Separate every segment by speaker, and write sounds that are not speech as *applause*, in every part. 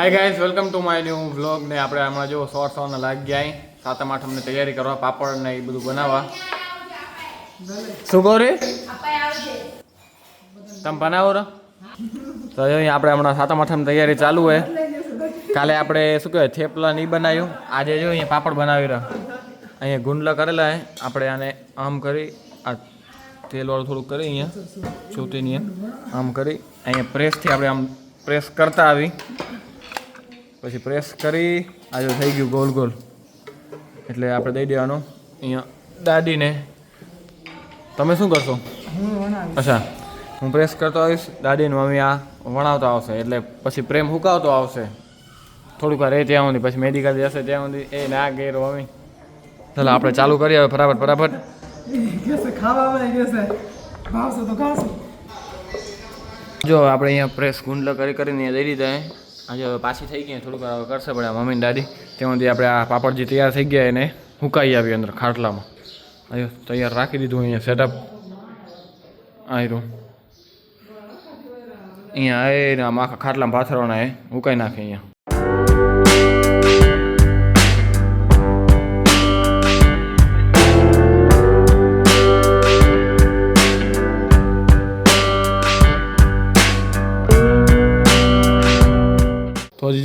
Speaker 1: Hi guys welcome to my new vlog ને આપણે હમણાં જો શોર્ટ સોના લાગી ગયા. સાતમ આઠમને તૈયારી કરવા, પાપડ ને એ બધું બનાવવા. શું કહો રે? તમે બનાવો રો. તો અહીં આપણે હમણાં સાતમ આઠમ તૈયારી ચાલુ હોય કાલે આપણે શું કહેવાય, થેપલા નહીં બનાવ્યું. આજે જો અહીંયા પાપડ બનાવી રહ્યા. અહીંયા ગુંડલા કરેલા હે. આપણે આને આમ કરી, આ તેલવાળું થોડુંક કરી અહીંયા ચોતીની આમ કરી. અહીંયા પ્રેસથી આપણે આમ પ્રેસ કરતા આવી. પછી પ્રેસ કરી, આ જો થઈ ગયું ગોલ ગોલ. એટલે આપણે દઈ દેવાનું. અહીંયા દાદીને. તમે શું કરશો? અચ્છા, હું પ્રેસ કરતો આવીશ. દાદીને મમ્મી આ વણાવતો આવશે. એટલે પછી પ્રેમ હુકાવતો આવશે. થોડુંક વાર એ ત્યાં સુધી, પછી મેડિકલ જશે ત્યાં સુધી. એ ના ગેર મમ્મી. ચાલો, આપણે ચાલુ કરીએ હવે
Speaker 2: બરાબર બરાબર
Speaker 1: જો, આપણે અહીંયા પ્રેસ ગુંડલો કરી કરીને દઈ દીધા આજે પાછી થઈ ગઈ, થોડીક વાર કરશે પડે મમ્મી ને દાદી. તેમાંથી આપણે આ પાપડ જે તૈયાર થઈ ગયા એને હુકાઈ આવી અંદર ખાટલામાં. અહીંયા તૈયાર રાખી દીધું અહીંયા સેટઅપ આવ્યું અહીંયા આવીને આમ આખા ખાટલામાં પાથરવાના એ હુકાઈ નાખે અહીંયા.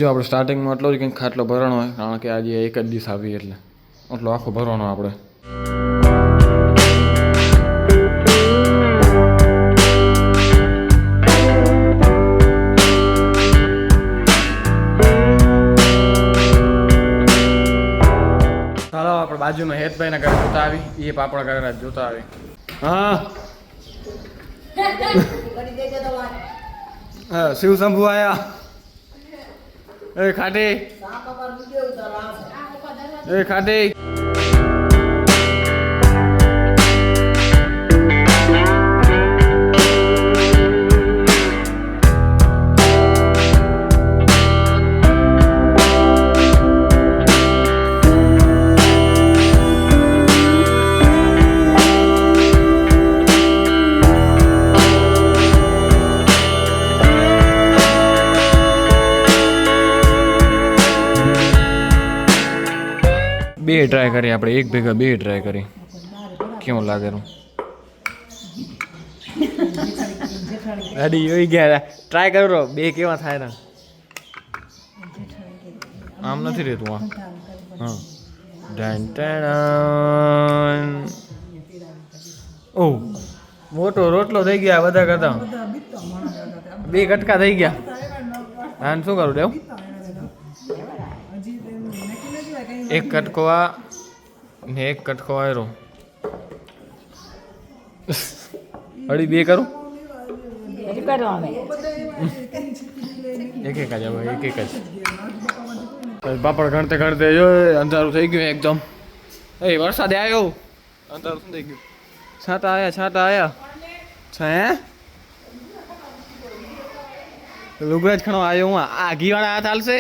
Speaker 1: જો આપણે સ્ટાર્ટિંગમાં એટલો જ કંઈક ખાટલો ભરવાનો હોય કારણ કે આજે એક જ દિવસ આવી એટલે. એટલો આખો ભરવાનો આપણે. આપણે બાજુમાં હેતભાઈના ઘરે જોતા આવી. એ પાપડ ઘરે જોતા આવી. હા. *laughs* હા શિવ શંભુ આયા. એ ખાટી એ ખાટી બે ટ્રાય કરી આપણે, એક ભેગા બે ટ્રાય કરી. કેવું લાગે રેડી યોઈ ગયા ટ્રાય કરો બે કેવા થાય ને આમ નથી રહેતું આ. હા. ડન ઓ મોટો રોટલો થઈ ગયા બધા કરતા. બે કટકા થઈ ગયા. આને શું કરું દેવ એક કટકો આ ને એક કટકો આયરો અડી બે કરું. એક એક જ આવે એક એક જ. પાપડ ગણતે ગણતે જો, અંધારું થઈ ગયું એકદમ. એ, વરસાદ આવ્યો અંધારું થઈ ગયું. છાંટા આવ્યા છાંટા આવ્યા છે, હે? લુગડા જ ખણો આવ્યો હું આ ઘીવાળા હાથ હાલશે?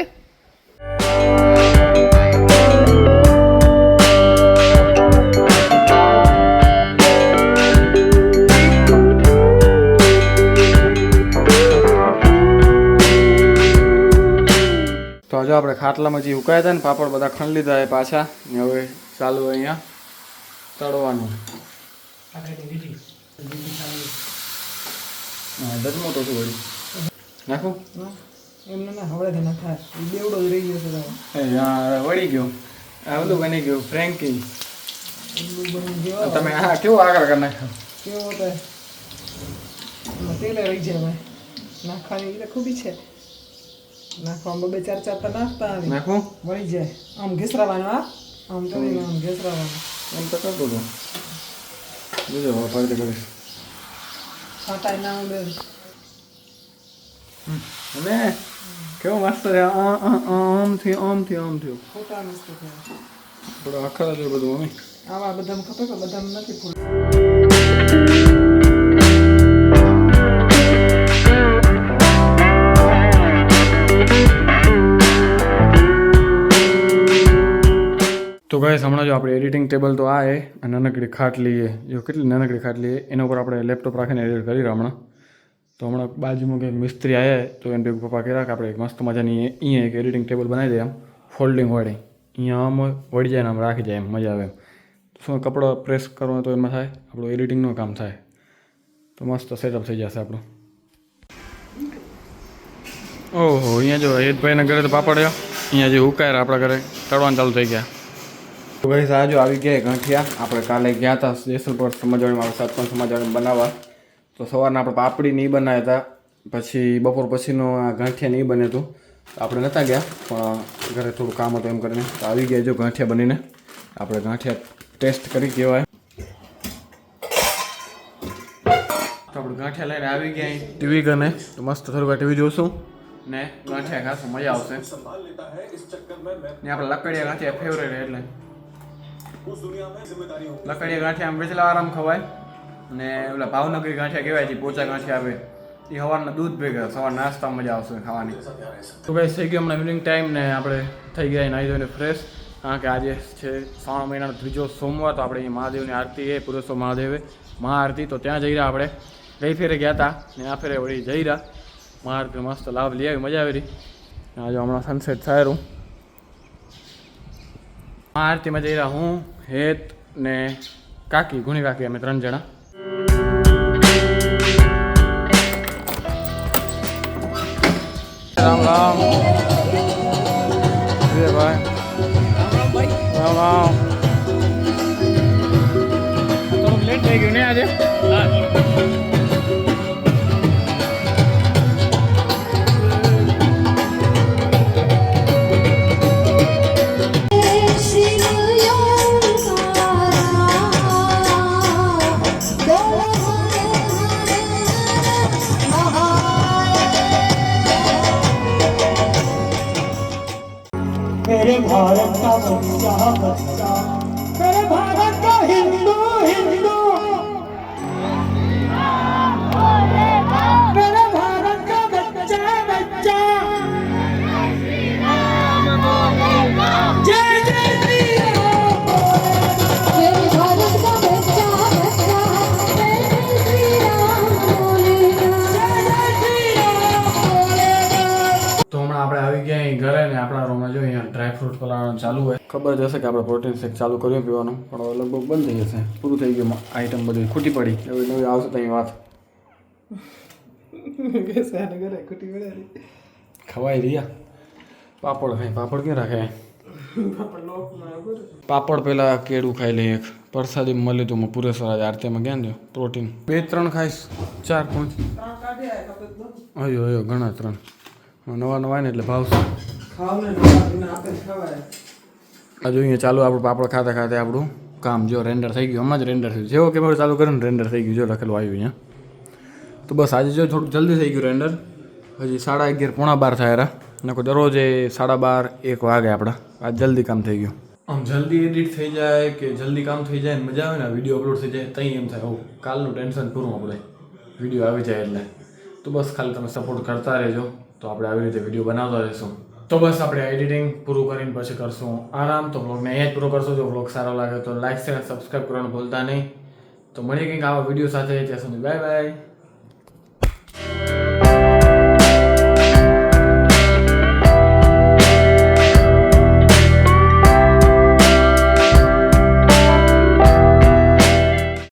Speaker 1: તો હજુ આપણે ખાટલામાં જે ઉકાયા હતા ને, પાપડ બધા ખણ લીધા એ પાછા. ને હવે ચાલુ અહીંયા તળવાનું. દસમો તો વળી
Speaker 2: જ ગયો છે
Speaker 1: બની ગયું. ફ્રેન્કી હા કેવું આગળ કરી નાખ્યું?
Speaker 2: કેવો એટલે ખૂબી છે. નાખવામાં બે ચાર ચાર તો નાખતા આવી
Speaker 1: નાખું
Speaker 2: વળી જાય આમ ઘેસરાવાનું હા આમ કરીને આમ ઘેસરાવાનું
Speaker 1: એમ તો કરતો હતો બીજો હવે ફરીથી કરીશ
Speaker 2: છાંટાય ના ઉડે
Speaker 1: અને કેવું મસ્ત છે આ- આ- આમ થયું આમ થયું આમ થયું
Speaker 2: ખોટા મસ્ત થયા
Speaker 1: થોડું આખર હતું બધું મમ્મી
Speaker 2: આવા બધામાં ખપે કે બધામાં નથી ફૂલ
Speaker 1: ગાઈસ હમણાં જો આપણે એડિટિંગ ટેબલ તો આ એ અને નાનકડી ખાટલી એ. જો કેટલી નાનકડી ખાટલી એ, એના ઉપર આપણે લેપટોપ રાખીને એડિટ કરી રહ્યા હમણાં. તો હમણાં બાજુમાં કંઈક મિસ્ત્રી આવ્યા તો એને ભેગું પપ્પા કર્યા કે આપણે એક મસ્ત મજાની અહીંયા એક એડિટિંગ ટેબલ બનાવી દઈએ આમ ફોલ્ડિંગ વાળી અહીંયા આમ વળી જાય ને આમ રાખી જાય એમ, મજા આવે એમ. શું કપડો પ્રેસ કરવો તો એમાં થાય? આપણું એડિટિંગનું કામ થાય. તો મસ્ત સેટઅપ થઈ જશે આપણું. ઓહો અહીંયા જો હેતભાઈના ઘરે તો પાપડ. અહીંયા જે ઉકાયર આપણા ઘરે, તળવાનું ચાલુ થઈ ગયા. તો ભાઈ સાજો આવી ગયા ગાંઠિયા. આપણે કાલે ગયા હતા જેસલપર સમાજવાડીમાં આપણે સાતપણ સમાજવાડી બનાવવા. તો સવારના આપણે પાપડી નહીં બનાવ્યા હતા. પછી બપોર પછીનો આ ગાંઠિયા નહીં બને હતું. તો આપણે નહોતા ગયા, પણ ઘરે થોડું કામ હતું એમ કરીને. તો આવી ગયા જો ગાંઠિયા બનીને. આપણે ગાંઠિયા ટેસ્ટ કરી કહેવાય. તો આપણે ગાંઠિયા લઈને આવી ગયા ટીવી ગને તો મસ્ત થોડું ટીવી જોશું. ને ગાંઠિયા ખાશું મજા આવશે. ને આપણે લકડિયા ગાંઠિયા ફેવરેટ એટલે. લકડિયા ગાંઠિયા આમ વેચલા આરામ ખવાય. ને ઓલા ભાવનગરી ગાંઠિયા કહેવાય છે, પોચા ગાંઠિયા આવે. એ સવારના દૂધ ભેગા સવાર નાસ્તા મજા આવશે ખાવાની. તો ભાઈ, થઈ ગયો હમણાં ઇવનિંગ ટાઈમ ને આપણે થઈ ગયા નાહી ધોઈને ફ્રેશ કારણ કે આજે છે શ્રાવણ મહિનાનો ત્રીજો સોમવાર, તો આપણે અહીં મહાદેવની આરતી એ પુરુષો મહાદેવે. મહાઆરતી, તો ત્યાં જઈ રહ્યા આપણે. ગઈ ફેરે ગયા હતા ને આ ફેરે વળી જઈ રહ્યા. મહાઆરતી મસ્ત લાભ લઈ આવી, મજા આવી રહી. આજે હમણાં સનસેટ થાયરું મહાઆરતીમાં જઈ રહ્યા હું. હેત ને કાકી ગુણી કાકી અમે ત્રણ જણા. રામ રામ. ભાઈ. રામ રામ. લેટ થઈ ગયું ને આજે?
Speaker 3: मेरे भारत का बच्चा बच्चा
Speaker 1: આપણે આવી ગયા અહીં ઘરે ને આપણા રૂમમાં જો અહીંયા ડ્રાય ફ્રૂટ પલાળવાનું ચાલુ હોય. ખબર જ હશે કે આપણે પ્રોટીન શેક ચાલુ કર્યું પીવાનું. પણ લગભગ બંધ થઈ જશે. પૂરું થઈ ગયું આઈટમ બધી. ખૂટી પડી. નવી નવી આવશે તો વાત. ખવાઈ રહ્યા. પાપડ ખાઈ. પાપડ ક્યાં રાખે? પાપડ પહેલાં કેળું ખાઈ લઈએ એક. પ્રસાદી મળી તું પુરેશ્વર આજે આરતીમાં ગયા? ને પ્રોટીન બે, ત્રણ ખાઈશ. ચાર, પાંચ. અયો અયો, ઘણા ત્રણ. નવા નવા ને એટલે ભાવશે આ જોઈએ ચાલુ આપણું પાપડ ખાતા ખાતે આપણું કામ જો રેન્ડર થઈ ગયું હમણાં જ રેન્ડર થયું. જેવો કેમેરો ચાલુ કર્યો ને રેન્ડર થઈ ગયું જો લખેલું આવ્યું અહીંયા. તો બસ આજે જો થોડુંક જલ્દી થઈ ગયું રેન્ડર હજી સાડા અગિયાર પોણા બાર થાય રહ્યા નકો દરરોજ એ સાડા બાર એક વાગે આપણા આજ જલ્દી કામ થઈ ગયું. આમ જલ્દી એડિટ થઈ જાય કે જલ્દી કામ થઈ જાય ને મજા આવે ને વીડિયો અપલોડ થઈ જાય તઈ એમ થાય. ઓ કાલનું ટેન્શન પૂરું આપણે વીડિયો આવી જાય એટલે. તો બસ ખાલી તમે સપોર્ટ કરતા રહેજો. તો આપણે આવી રીતે વીડિયો બનાવતા રહીશું તો બસ આપણે એડિટિંગ પૂરું કરીને પછી કરશું આરામ. તો બ્લોગને અહીંયા જ પૂરો કરશું. જો બ્લોગ સારો લાગે તો લાઇક શેર સબસ્ક્રાઈબ કરવાનું ભૂલતા નહીં. તો મળીએ કંઈક આવા વીડિયો સાથે. ત્યાં સુધી બાય બાય